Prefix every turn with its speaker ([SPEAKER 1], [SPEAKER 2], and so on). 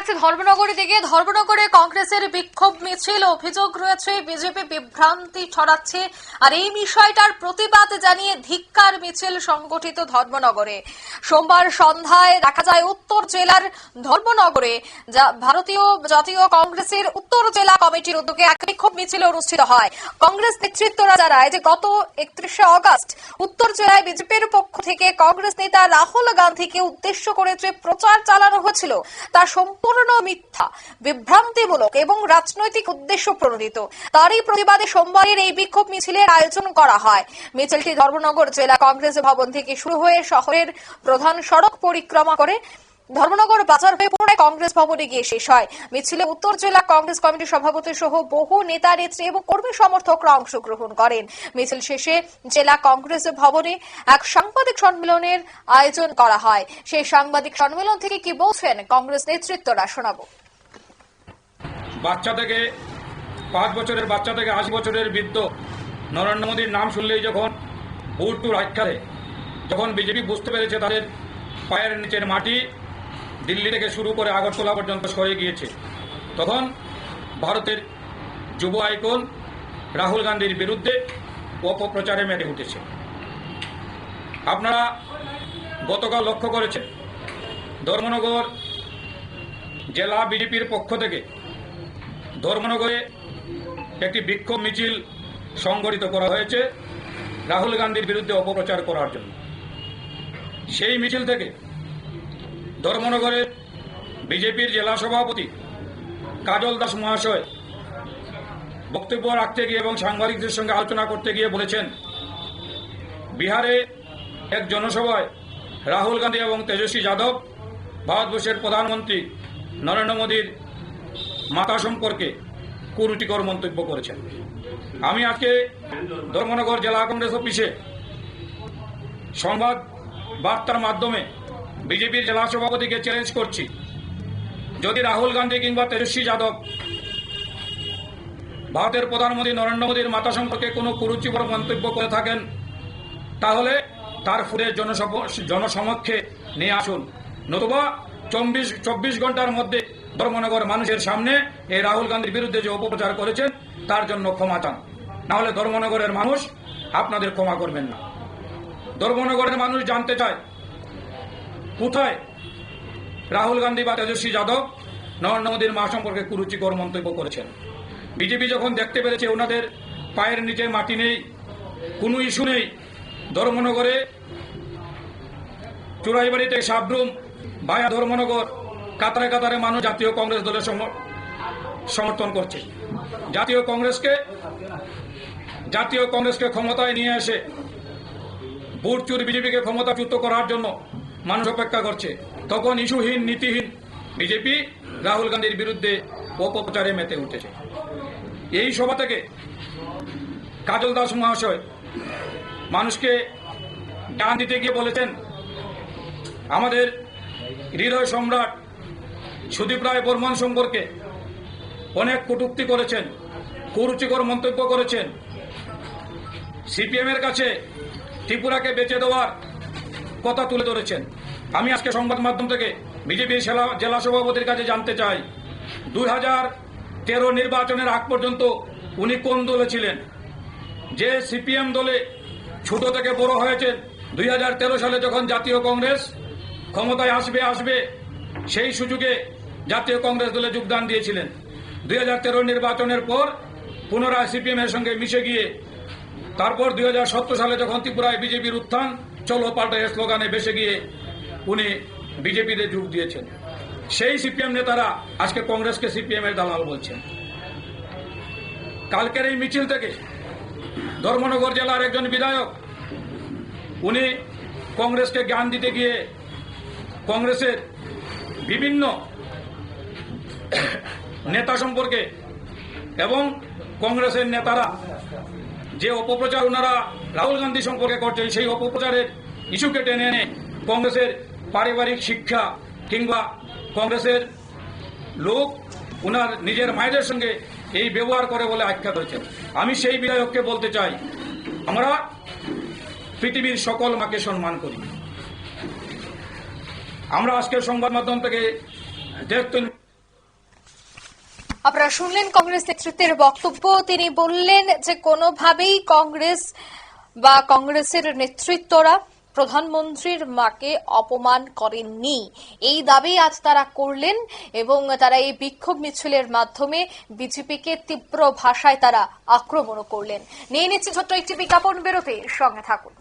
[SPEAKER 1] থাকছে ধর্মনগরের দিকে। ধর্মনগরে কংগ্রেসের বিক্ষোভ মিছিল, অভিযোগ রয়েছে, বিজেপি বিভ্রান্তি ছড়াচ্ছে। আর এই বিষয়টার প্রতিবাদ জানিয়ে ধিক্কার মিছিল সংগঠিত ধর্মনগরে। সোমবার সন্ধ্যায় দেখা যায় উত্তর জেলার ধর্মনগরে ভারতীয় জাতীয় কংগ্রেসের উত্তর জেলা কমিটির উদ্যোগে এক বিক্ষোভ মিছিল অনুষ্ঠিত হয়। কংগ্রেস নেতৃত্বরা জানায় যে গত একত্রিশে অগস্ট উত্তর জেলায় বিজেপির পক্ষ থেকে কংগ্রেস নেতা রাহুল গান্ধীকে উদ্দেশ্য করে যে প্রচার চালানো হয়েছিল, তা সম্পূর্ণ মিথ্যা, বিভ্রান্তিমূলক এবং রাজনৈতিক উদ্দেশ্য প্রণোদিত। তারই প্রতিবাদে সোমবারের এই বিক্ষোভ মিছিলের আয়োজন করা হয়। মিছিলটি ধর্মনগর জেলা কংগ্রেস ভবন থেকে শুরু হয়ে শহরের প্রধান সড়ক পরিক্রমা করে ধর্মনগর বাজার হয়ে পুনরায় কংগ্রেস ভবনে গিয়ে শেষ হয়। মিছিলে উত্তর জেলা কংগ্রেস কমিটির সভাপতি সহ বহু নেতা, নেত্রী এবং কর্মী সমর্থকরা অংশগ্রহণ করেন। মিছিল শেষে জেলা কংগ্রেস ভবনে এক সাংবাদিক সম্মেলনের আয়োজন করা হয়। সেই সাংবাদিক সম্মেলন থেকে কি বলছেন কংগ্রেস নেতৃত্বরা শোনাবো।
[SPEAKER 2] বাচ্চা থেকে পাঁচ বছরের বাচ্চা থেকে আশি বছরের বৃদ্ধ নরেন্দ্র মোদীর নাম শুনলেই যখন বুট টু রাখারে যখন বিজেপি বুঝতে পেরেছে তাদের পায়ের নিচের মাটি দিল্লি থেকে শুরু করে আগরতলা পর্যন্ত সরে গিয়েছে। তখন ভারতের যুব আইকন রাহুল গান্ধীর বিরুদ্ধে অপপ্রচারে মেতে উঠেছে। আপনারা গতকাল লক্ষ্য করেছেন, ধর্মনগর জেলা বিজেপির পক্ষ থেকে ধর্মনগরে একটি বিক্ষোভ মিছিল সংগঠিত করা হয়েছে রাহুল গান্ধীর বিরুদ্ধে অপপ্রচার করার জন্য। সেই মিছিল থেকে ধর্মনগরের বিজেপির জেলা সভাপতি কাজল দাস মহাশয় বক্তব্য রাখতে গিয়ে এবং সাংবাদিকদের সঙ্গে আলোচনা করতে গিয়ে বলেছেন, বিহারে এক জনসভায় রাহুল গান্ধী এবং তেজস্বী যাদব ভারতবর্ষের প্রধানমন্ত্রী নরেন্দ্র মোদীর মাতা সম্পর্কে কুরুটিকর মন্তব্য করেছেন। আমি আজকে ধর্মনগর জেলা কংগ্রেস অফিসে সংবাদ বার্তার মাধ্যমে বিজেপির জেলা সভাপতিকে চ্যালেঞ্জ করছি। যদি রাহুল গান্ধী কিংবা তেজস্বী যাদব ভারতের প্রধানমন্ত্রী নরেন্দ্র মোদীর মাতা সম্পর্কে কোনো কুরুচিকর মন্তব্য করে থাকেন, তাহলে তার ফুলে জনসমক্ষে নিয়ে আসুন। নতুবা চব্বিশ চব্বিশ ঘণ্টার মধ্যে ধর্মনগর মানুষের সামনে এই রাহুল গান্ধীর বিরুদ্ধে যে অপপ্রচার করেছেন, তার জন্য ক্ষমা চান। নাহলে ধর্মনগরের মানুষ আপনাদের ক্ষমা করবেন না। ধর্মনগরের মানুষ জানতে চায় কোথায়? রাহুল গান্ধী বা তেজস্বী যাদব নরেন্দ্র মোদীর মা সম্পর্কে কুরুচিকর মন্তব্য করেছেন। বিজেপি যখন দেখতে পেরেছে ওনাদের পায়ের নিচে মাটি নেই, কোনো ইস্যু নেই, ধর্মনগরে চুরাইবাড়ি সাবরুম, বায়া ধর্মনগর, কাতারে কাতারে মানুষ জাতীয় কংগ্রেস দলের সমর্থন করছে। জাতীয় কংগ্রেসকে জাতীয় কংগ্রেসকে ক্ষমতায় নিয়ে এসে ভোট চুরি বিজেপিকে ক্ষমতাচ্যুত করার জন্য মানুষ অপেক্ষা করছে। তখন ইস্যুহীন, নীতিহীন বিজেপি রাহুল গান্ধীর বিরুদ্ধে অপপ্রচারে মেতে উঠেছে। এই সভা থেকে কাজল দাস মহাশয় মানুষকে জ্ঞান দিতে গিয়ে বলেছেন, আমাদের হৃদয় সম্রাট সুদীপ রায় বর্মন সম্পর্কে অনেক কটূক্তি করেছেন, কুরুচিকর মন্তব্য করেছেন। সিপিএমের কাছে ত্রিপুরাকে বেঁচে দেওয়ার কথা তুলে ধরেছেন। আমি আজকে সংবাদ মাধ্যম থেকে বিজেপি জেলা সভাপতির কাছে জানতে চাই। দুই হাজার তেরো নির্বাচনের আগ পর্যন্ত উনি কোন দলে ছিলেন? যে সিপিএম দলে ছোট থেকে বড় হয়েছেন দুই হাজার তেরো সালে যখন জাতীয় কংগ্রেস ক্ষমতায় আসবে আসবে, সেই সুযোগে জাতীয় কংগ্রেস দলে যোগদান দিয়েছিলেন। দুই হাজার তেরো নির্বাচনের পর পুনরায় সিপিএম এর সঙ্গে মিশে গিয়ে, তারপর দুই হাজার সতেরো সালে যখন ত্রিপুরায় বিজেপির উত্থান চলো পাল্টায় স্লোগানে বেসে গিয়ে উনি বিজেপিতে যোগ দিয়েছেন। সেই সিপিএম নেতারা আজকে কংগ্রেসকে সিপিএম এর দালাল বলছেন। কালকের এই মিছিল থেকে ধর্মনগর জেলার একজন বিধায়ক, উনি কংগ্রেসকে জ্ঞান দিতে গিয়ে কংগ্রেসের বিভিন্ন নেতা সম্পর্কে এবং কংগ্রেসের নেতারা যে অপপ্রচার ওনারা রাহুল গান্ধী সম্পর্কে করছেন, সেই অপপ্রচারের ইস্যুকে টেনে এনে কংগ্রেসের পারিবারিক শিক্ষা কিংবা কংগ্রেসের লোক ওনার নিজের মায়েদের সঙ্গে এই ব্যবহার করে বলে আখ্যা করেছেন আমি সেই বিধায়ককে বলতে চাই, আমরা পৃথিবীর সকল মাকে সম্মান করি। আমরা আজকের সংবাদ মাধ্যম থেকে দেখতে
[SPEAKER 1] আপনারা শুনলেন কংগ্রেস নেতৃত্বের বক্তব্য। তিনি বললেন যে কোনোভাবেই কংগ্রেস বা কংগ্রেসের নেতৃত্বরা প্রধানমন্ত্রীর মাকে অপমান করেননি। এই দাবি আজ তারা করলেন এবং তারা এই বিক্ষোভ মিছিলের মাধ্যমে বিজেপিকে তীব্র ভাষায় তারা আক্রমণ করলেন। নিয়ে নিচ্ছে ছোট্ট একটি বিজ্ঞাপন বেরোতে সঙ্গে থাকুন।